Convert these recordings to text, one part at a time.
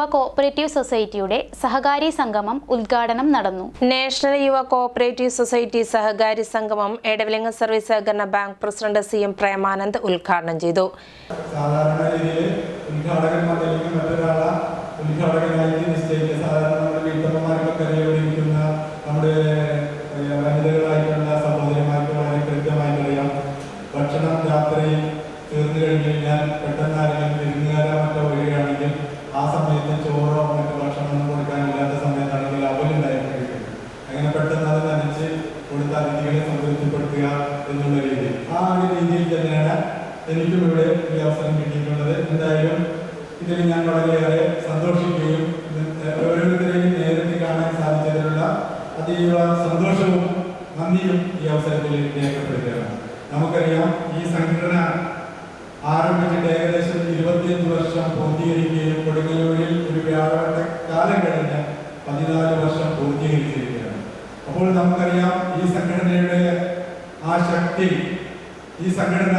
യുവ കോഓപ്പറേറ്റീവ് സൊസൈറ്റിയുടെ സഹകാരി സംഗമം ഉദ്ഘാടനം നടന്നു. നാഷണൽ യുവ കോഓപ്പറേറ്റീവ് സൊസൈറ്റി സഹകാരി സംഗമം എടവിലങ്ങ സർവീസ് സഹകരണ bank president C M Premanand ഉദ്ഘാടനം ചെയ്തു. ഭക്ഷണം രാത്രി തീർന്നു കഴിഞ്ഞ് കഴിഞ്ഞാൽ പെട്ടെന്ന് ആരെങ്കിലും പെട്ടെന്ന് അത് നനച്ച് കൊടുത്ത അതിഥികളെ സംതൃപ്തിപ്പെടുത്തുക എന്നുള്ള രീതി. ആ ഒരു രീതിയിൽ തന്നെയാണ് എനിക്കും ഇവിടെ ഈ അവസരം കിട്ടിയിട്ടുള്ളത്. എന്തായാലും ഇതിൽ ഞാൻ വളരെയേറെ സന്തോഷിക്കുകയും ഓരോരുത്തരെയും നേരിട്ട് കാണാൻ സാധിച്ചതിലുള്ള അതീവ സന്തോഷവും നന്ദിയും ഈ അവസരത്തിൽ രേഖപ്പെടുത്തുകയാണ്. നമുക്കറിയാം ഈ സംഘടന ആരംഭിച്ചിട്ട് ഏകദേശം ഇരുപത്തിയഞ്ച് വർഷം പൂർത്തീകരിക്കുകയും കൊടുങ്ങല്ലൂരിൽ ഒരു വ്യാഴവട്ട കാലം കഴിഞ്ഞ് പതിനാല് വർഷം പൂർത്തീകരിച്ചിരിക്കുകയാണ് അപ്പോൾ നമുക്കറിയാം ഈ സംഘടനയുടെ ആ ശക്തി ഈ സംഘടന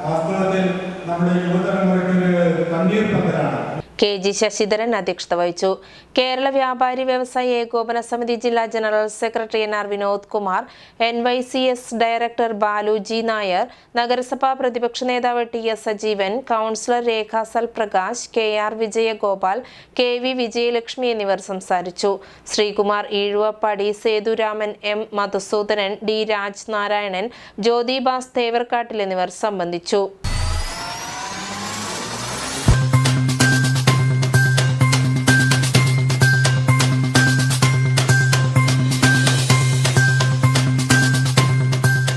വാസ്തവത്തിൽ നമ്മുടെ യുവതലമുറയ്ക്ക് കണ്ണീർ പന്തലാണ് കെ ജി ശശിധരൻ അധ്യക്ഷത വഹിച്ചു. കേരള വ്യാപാരി വ്യവസായ ഏകോപന സമിതി ജില്ലാ general secretary N R Vinod Kumar N Y C S director Baluji Nair നഗരസഭാ പ്രതിപക്ഷ നേതാവ് T S Sajeevan councillor Rekha Sal Prakash K R Vijayagopal K V Vijayalakshmi എന്നിവർ സംസാരിച്ചു. ശ്രീകുമാർ ഈഴുവപ്പാടി സേതുരാമൻ എം മധുസൂദനൻ ഡി രാജ് നാരായണൻ ജ്യോതിബാസ് തേവർക്കാട്ടിൽ എന്നിവർ സംബന്ധിച്ചു.